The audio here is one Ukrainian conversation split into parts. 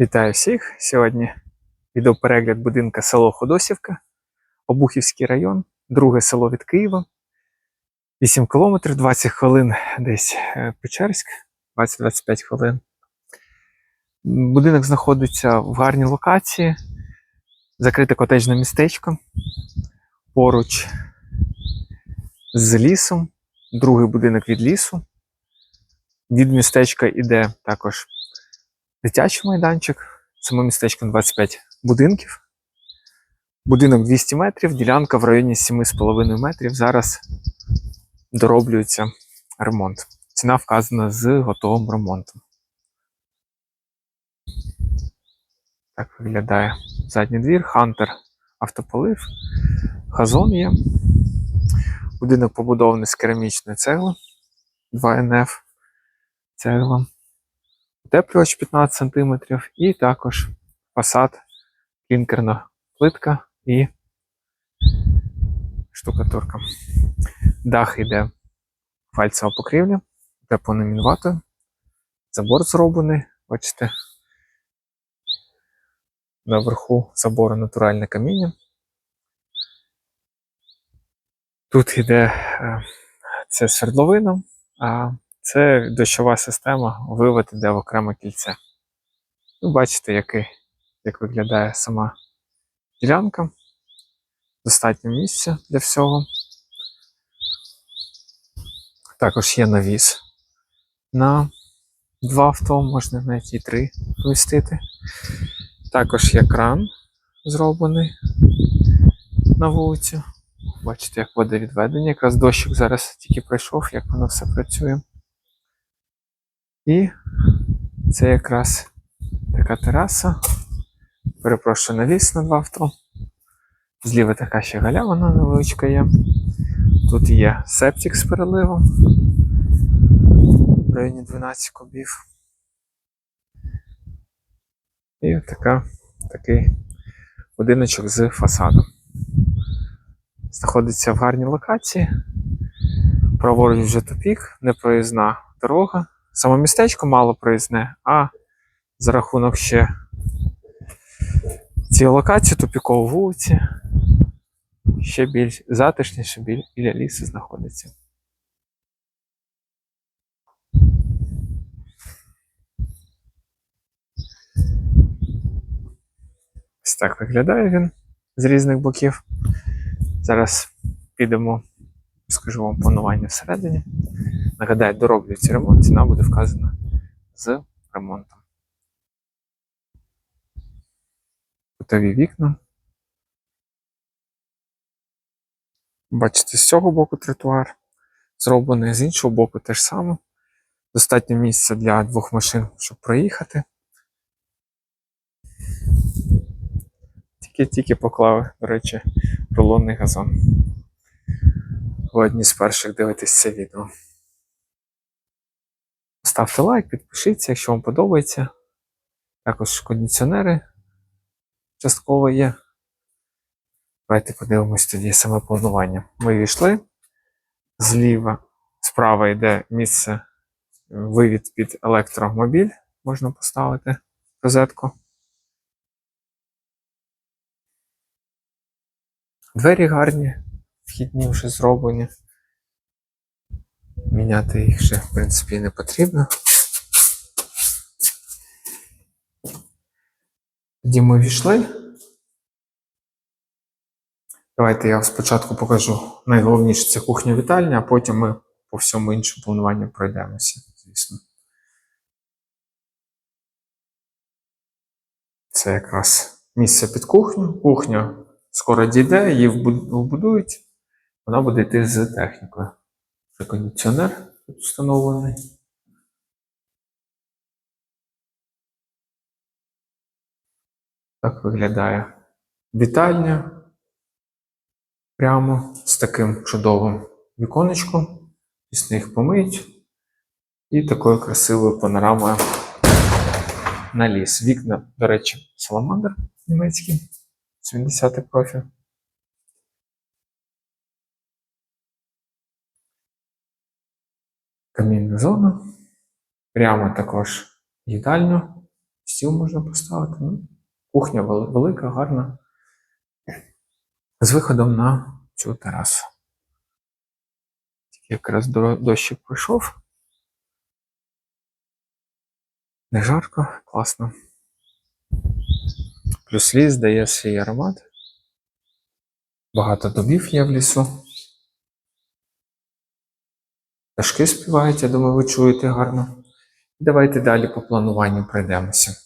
Вітаю всіх! Сьогодні відеоперегляд будинка село Ходосівка, Обухівський район, друге село від Києва. 8 кілометрів, 20 хвилин десь е, Печерськ, 20-25 хвилин. Будинок знаходиться в гарній локації, закрите котеджне містечко, поруч з лісом, другий будинок від лісу. Від містечка іде також дитячий майданчик. Само містечко 25 будинків. Будинок 200 метрів, ділянка в районі 7,5 метрів. Зараз дороблюється ремонт. Ціна вказана з готовим ремонтом. Так виглядає задній двір, Хантер автополив, газон є. Будинок побудований з керамічної цегли 2НФ цегла утеплювач 15 см і також фасад, клінкерна плитка і штукатурка. Дах йде фальцева покрівля, утеплений мінватою. Забор зроблений, бачите. Наверху забору натуральне каміння. Тут йде е, це свердловина, а це дощова система, вивод іде в окреме кільце. Ви бачите, який, як виглядає сама ділянка. Достатньо місця для всього. Також є навіс на два авто, можна навіть і три вмістити. Також є кран зроблений на вулицю. Бачите, як водовідведення. Якраз дощик зараз тільки пройшов, як воно все працює. І це якраз така тераса. Перепрошую навіс на два авто. Зліва така ще галявина невеличка є. Тут є септик з переливом в районі 12 кубів. І така, такий будиночок з фасадом. Знаходиться в гарній локації. Праворуч вже тупік, непроїзна дорога. Саме містечко мало проїзне, а за рахунок ще цієї локації, тупікової вулиці, ще більш затишніше біля лісу знаходиться. Ось так виглядає він з різних боків. Зараз підемо, скажу вам планування всередині. Нагадаю, дороблюється ремонт, ціна буде вказана з ремонтом. Кутові вікна. Бачите, з цього боку тротуар зроблений, з іншого боку те ж саме. Достатньо місця для двох машин, щоб проїхати. Тільки-тільки поклали, до речі, рулонний газон. Ви одні з перших дивитесь це відео. Ставте лайк, підпишіться, якщо вам подобається. Також кондиціонери частково є. Давайте подивимось тоді саме планування. Ми війшли. Зліва, справа йде місце вивід під електромобіль. Можна поставити розетку. Двері гарні, вхідні вже зроблені. Міняти їх ще, в принципі, не потрібно. Тоді ми війшли. Давайте я спочатку покажу найголовніше це кухня вітальня, а потім ми по всьому іншому плануванню пройдемося, звісно. Це якраз місце під кухню. Кухня скоро дійде, її вбудують. Вона буде йти з технікою. Це кондиціонер тут встановлений. Так виглядає вітальня. Прямо з таким чудовим віконечком. Після їх помиють. І такою красивою панорамою на ліс. Вікна, до речі, саламандр німецький. 70 профіль. Камінна зона. Прямо також їдальню стіл можна поставити. Ну, кухня велика, гарна. З виходом на цю терасу. Тільки якраз до- дощик пройшов. Не жарко, класно. Плюс ліс дає свій аромат. Багато дубів є в лісу. Пташки співають, я думаю, ви чуєте гарно. Давайте далі по плануванню пройдемося.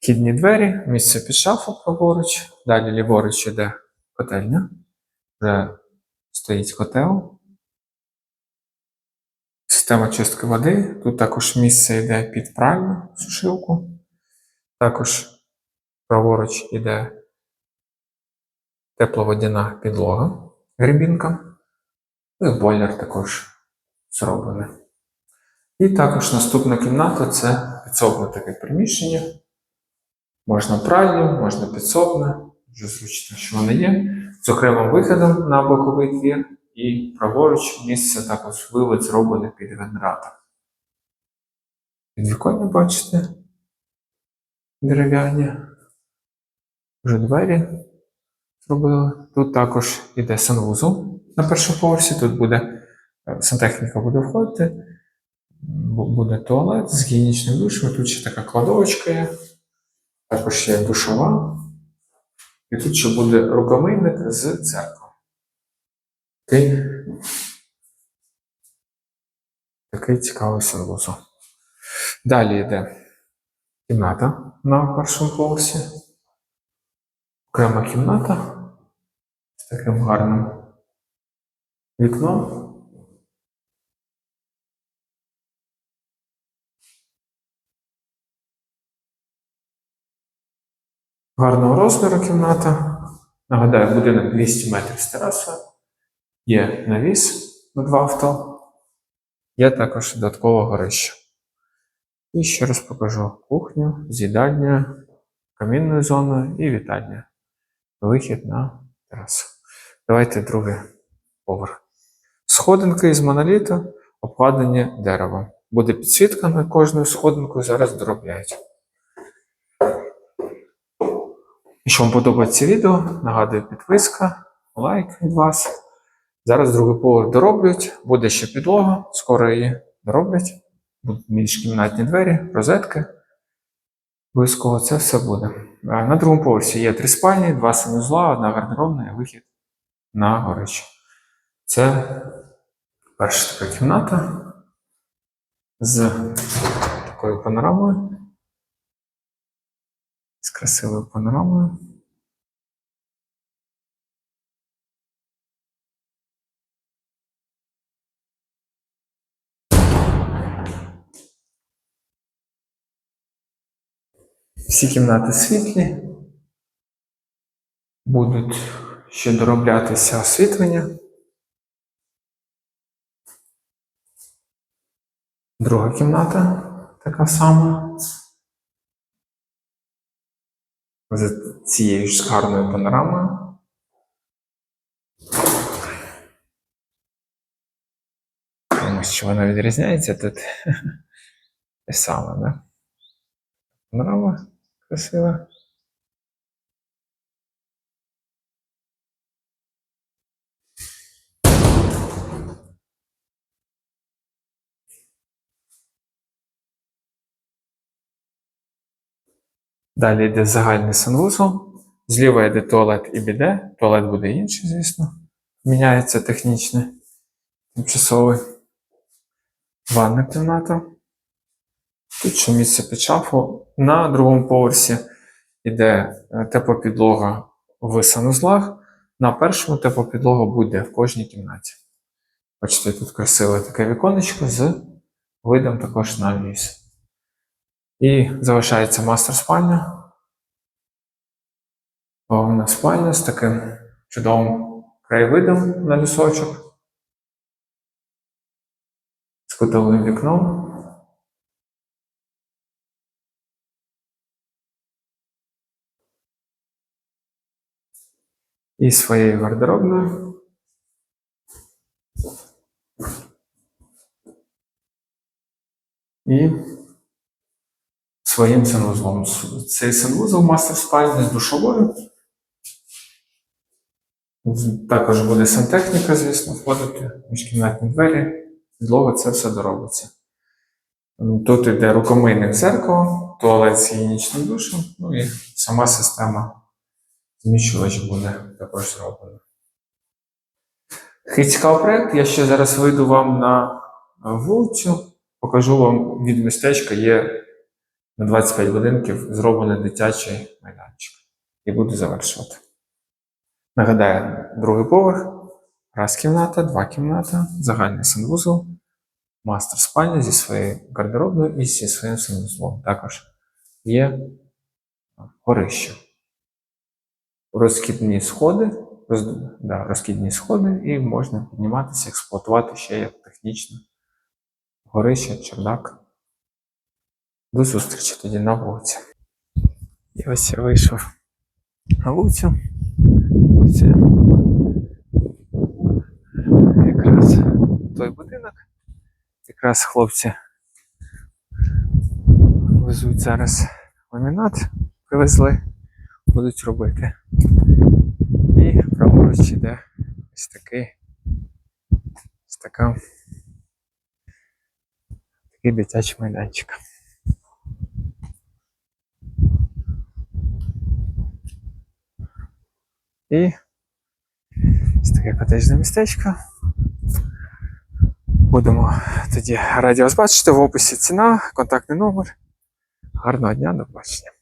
Вхідні двері, місце під шафу праворуч, далі ліворуч іде котельня. Вже стоїть котел. Система чистки води. Тут також місце йде під пральну сушилку. Також праворуч іде тепловодяна підлога, грибінка. Ну і бойлер також зроблений. І також наступна кімната це підсобне таке приміщення. Можна пральню, можна підсобне, дуже зручно, що воно є. З окремим виходом на боковий двір і праворуч місце також вивод зроблений під генератор. Підвіконня, бачите, дерев'яні. Вже двері зробили. Тут також іде санвузол на першому поверсі. Тут буде сантехніка буде входити. Буде туалет з гігієнічним душем. Тут ще така кладовочка є. Також є душова. І тут ще буде рукомийник з церкви. Такий, такий цікавий санвузол. Далі йде кімната на першому поверсі. Окрема кімната з таким гарним вікном. Гарного розміру кімната. Нагадаю, будинок 200 метрів з терасою. Є навіс на два авто. Є також додаткове горище. І ще раз покажу кухню, з їдальнею, камінною зоною і вітальня. Вихід на терасу. Давайте другий поверх. Сходинки із моноліту обкладені деревом. Буде підсвітка на кожну сходинку, зараз доробляють. Якщо вам подобається відео, нагадую підписка, лайк від вас. Зараз другий поверх дороблюють, буде ще підлога, скоро її дороблять. Будуть міжкімнатні двері, розетки. Обов'язково це все буде. На другому поверсі є три спальні, два санузла, одна гардеробна і вихід на горище. Це перша така кімната з такою панорамою. З красивою панорамою. Всі кімнати світлі. Будуть ще дороблятися освітлення. Друга кімната така сама. З цією ж гарною панорамою. Тому що вона відрізняється тут те саме, да? Панорама красива. Далі йде загальний санвузол. Зліва йде туалет і біде. Туалет буде інший, звісно. Міняється технічний, тимчасовий. Ванна кімната. Тут ще місце під шафу. На другому поверсі йде е, теплопідлога в санузлах. На першому теплопідлога буде в кожній кімнаті. Бачите, тут красиве таке віконечко з видом також на ліс. І залишається мастер спальня. Головна спальня з таким чудовим краєвидом на лісочок. З кутовим вікном. І своєю гардеробною. І своїм санвузлом. С- Цей санвузол мастер спальні з душовою. Також буде сантехніка, звісно, входити, міжкімнатні двері, підлога, це все доробиться. Тут йде рукомийник зеркало, туалет з гігієнічним душем, ну і сама система зміщувач буде також зроблена. Такий проєкт. Я ще зараз вийду вам на вулицю, покажу вам від містечка є на 25 будинків зроблений дитячий майданчик. І буду завершувати. Нагадаю, другий поверх, раз кімната, два кімната, загальний санвузол, мастер спальня зі своєю гардеробною і зі своїм санвузлом. Також є горище. Розкидні сходи, роз, да, розкидні сходи, і можна підніматися, експлуатувати ще як технічно. Горище, чердак. До зустрічі тоді на вулиці. І ось я вийшов на вулицю. Оце якраз той будинок. Якраз хлопці везуть зараз ламінат, привезли, будуть робити. І праворуч іде ось такий ось така такий дитячий майданчик. І ось таке котежне містечко. Будемо тоді раді вас бачити в описі ціна, контактний номер. Гарного дня, до побачення.